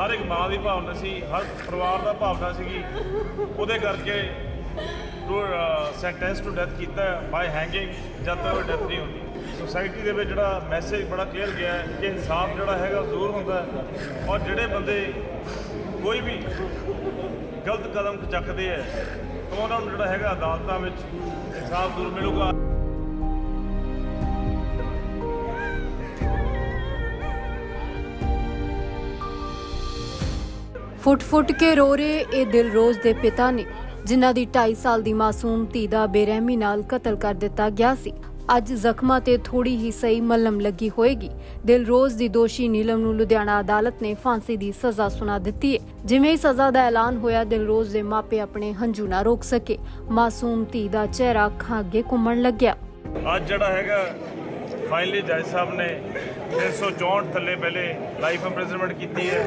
ਹਰ ਇੱਕ ਮਾਂ ਦੀ ਭਾਵਨਾ ਸੀ, ਹਰ ਪਰਿਵਾਰ ਦਾ ਭਾਵਨਾ ਸੀਗੀ। ਉਹਦੇ ਕਰਕੇ ਸੈਂਟੈਂਸ ਟੂ ਡੈਥ ਕੀਤਾ ਬਾਈ ਹੈਂਗਿੰਗ ਜਦ ਤੱਕ ਡੈਥ ਨਹੀਂ ਹੁੰਦੀ। ਸੋਸਾਇਟੀ ਦੇ ਵਿੱਚ ਜਿਹੜਾ ਮੈਸੇਜ ਬੜਾ ਕਲੀਅਰ ਗਿਆ ਹੈ ਕਿ ਇਨਸਾਫ ਜਿਹੜਾ ਹੈਗਾ ਜ਼ਰੂਰ ਹੁੰਦਾ ਹੈ ਔਰ ਜਿਹੜੇ ਬੰਦੇ ਕੋਈ ਵੀ ਗਲਤ ਕਦਮ ਚੱਕਦੇ ਹੈ ਉਹਨਾਂ ਨੂੰ ਜਿਹੜਾ ਹੈਗਾ ਅਦਾਲਤਾਂ ਵਿੱਚ ਇਨਸਾਫ ਜ਼ਰੂਰ ਮਿਲੂਗਾ। ਫੁੱਟ-ਫੁੱਟ ਕੇ ਰੋ ਰਹੇ ਇਹ ਦਿਲਰੋਜ਼ ਦੇ ਪਿਤਾ ਨੇ, ਜਿਨ੍ਹਾਂ ਦੀ 2.5 ਸਾਲ ਦੀ ਮਾਸੂਮ ਧੀ ਦਾ ਬੇਰਹਿਮੀ ਨਾਲ ਕਤਲ ਕਰ ਦਿੱਤਾ ਗਿਆ ਸੀ। ਅੱਜ ਜ਼ਖਮਾਂ ਤੇ ਥੋੜੀ ਹੀ ਸਹੀ ਮਲਮ ਲੱਗੀ ਹੋਏਗੀ। ਦਿਲਰੋਜ਼ ਦੀ ਦੋਸ਼ੀ ਨੀਲਮ ਨੂੰ ਲੁਧਿਆਣਾ ਅਦਾਲਤ ਨੇ ਫਾਂਸੀ ਦੀ ਸਜ਼ਾ ਸੁਣਾ ਦਿੱਤੀ ਹੈ ਜਿਵੇਂ ਹੀ ਸਜ਼ਾ ਦਾ ਐਲਾਨ ਹੋਇਆ ਦਿਲਰੋਜ਼ ਦੇ ਮਾਪੇ ਆਪਣੇ ਹੰਝੂ ਨਾ ਰੋਕ ਸਕੇ। ਮਾਸੂਮ ਧੀ ਦਾ ਚਿਹਰਾ ਅੱਖਾਂ ਅੱਗੇ ਘੁੰਮਣ ਲੱਗਿਆ। ਅੱਜ ਜਿਹੜਾ ਹੈਗਾ, ਫਾਈਨਲੀ ਜੱਜ ਸਾਹਿਬ ਨੇ 364 ਥੱਲੇ ਪਹਿਲੇ ਲਾਈਫ ਇੰਪ੍ਰਿਜ਼ਨਮੈਂਟ ਕੀਤੀ ਹੈ।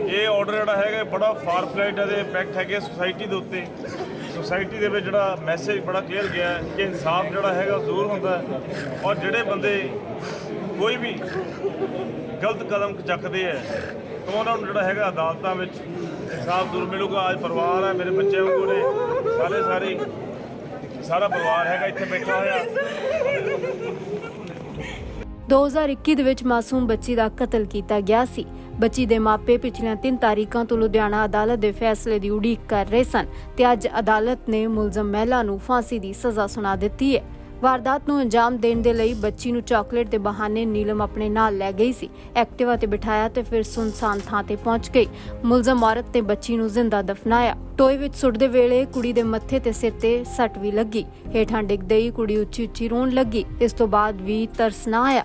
ਇਹ ਆਰਡਰ ਜਿਹੜਾ ਹੈਗਾ ਬੜਾ ਫਾਰ ਫਲਾਈਟ ਇਹਦੇ ਇੰਪੈਕਟ ਹੈਗੇ ਸੋਸਾਇਟੀ ਦੇ ਉੱਤੇ। ਸੋਸਾਇਟੀ ਦੇ ਵਿੱਚ ਜਿਹੜਾ ਮੈਸੇਜ ਬੜਾ ਕਲੀਅਰ ਗਿਆ ਕਿ ਇਨਸਾਫ ਜਿਹੜਾ ਹੈਗਾ ਜ਼ਰੂਰ ਹੁੰਦਾ ਔਰ ਜਿਹੜੇ ਬੰਦੇ ਕੋਈ ਵੀ ਗਲਤ ਕਦਮ ਚੱਕਦੇ ਹੈ, ਤਾਂ ਉਹਨਾਂ ਨੂੰ ਜਿਹੜਾ ਹੈਗਾ ਅਦਾਲਤਾਂ ਵਿੱਚ ਇਨਸਾਫ ਜ਼ਰੂਰ ਮਿਲੂਗਾ। ਅੱਜ ਪਰਿਵਾਰ ਹੈ, ਮੇਰੇ ਬੱਚੇ ਵਾਂਗੂ ਨੇ, ਸਾਰੇ ਸਾਰੇ, ਸਾਰਾ ਪਰਿਵਾਰ ਹੈਗਾ ਇੱਥੇ ਬੈਠਾ ਹੋਇਆ। 2021 ਦੇ ਵਿੱਚ ਮਾਸੂਮ ਬੱਚੀ ਦਾ ਕਤਲ ਕੀਤਾ ਗਿਆ ਸੀ। ਬੱਚੀ ਦੇ ਮਾਪੇ ਪਿਛਲੀਆਂ 3 ਤਾਰੀਖਾਂ ਤੋਂ ਲੁਧਿਆਣਾ ਅਦਾਲਤ ਦੇ ਫੈਸਲੇ ਦੀ ਉਡੀਕ ਕਰ ਰਹੇ ਸਨ ਤੇ ਅੱਜ ਅਦਾਲਤ ਨੇ ਮੁਲਜ਼ਮ ਮਹਿਲਾ ਨੂੰ ਫਾਂਸੀ ਦੀ ਸਜ਼ਾ ਸੁਣਾ ਦਿੱਤੀ ਹੈ। ਵਾਰਦਾਤ ਨੂੰ ਅੰਜਾਮ ਦੇਣ ਦੇ ਲਈ ਬੱਚੀ ਨੂੰ ਚਾਕਲੇਟ ਦੇ ਬਹਾਨੇ ਨੀਲਮ ਆਪਣੇ ਨਾਲ ਲੈ ਗਈ ਸੀ। ਐਕਟਿਵਾ ਤੇ ਬਿਠਾਇਆ ਤੇ ਫਿਰ ਸੁਨਸਾਨ ਥਾਂ ਤੇ ਪਹੁੰਚ ਗਈ। ਮੁਲਜ਼ਮ ਔਰਤ ਨੇ ਬੱਚੀ ਨੂੰ ਜ਼ਿੰਦਾ ਦਫਨਾਇਆ। ਟੋਏ ਵਿੱਚ ਸੁੱਟਦੇ ਵੇਲੇ ਕੁੜੀ ਦੇ ਮੱਥੇ ਤੇ ਸਿਰ ਤੇ ਸੱਟ ਵੀ ਲੱਗੀ। ਹੇਠਾਂ ਡਿੱਗਦੇ ਹੀ ਕੁੜੀ ਉੱਚੀ ਉੱਚੀ ਰੋਣ ਲੱਗੀ। ਇਸ ਤੋਂ ਬਾਅਦ ਵੀ ਤਰਸ ਨਾ ਆਇਆ।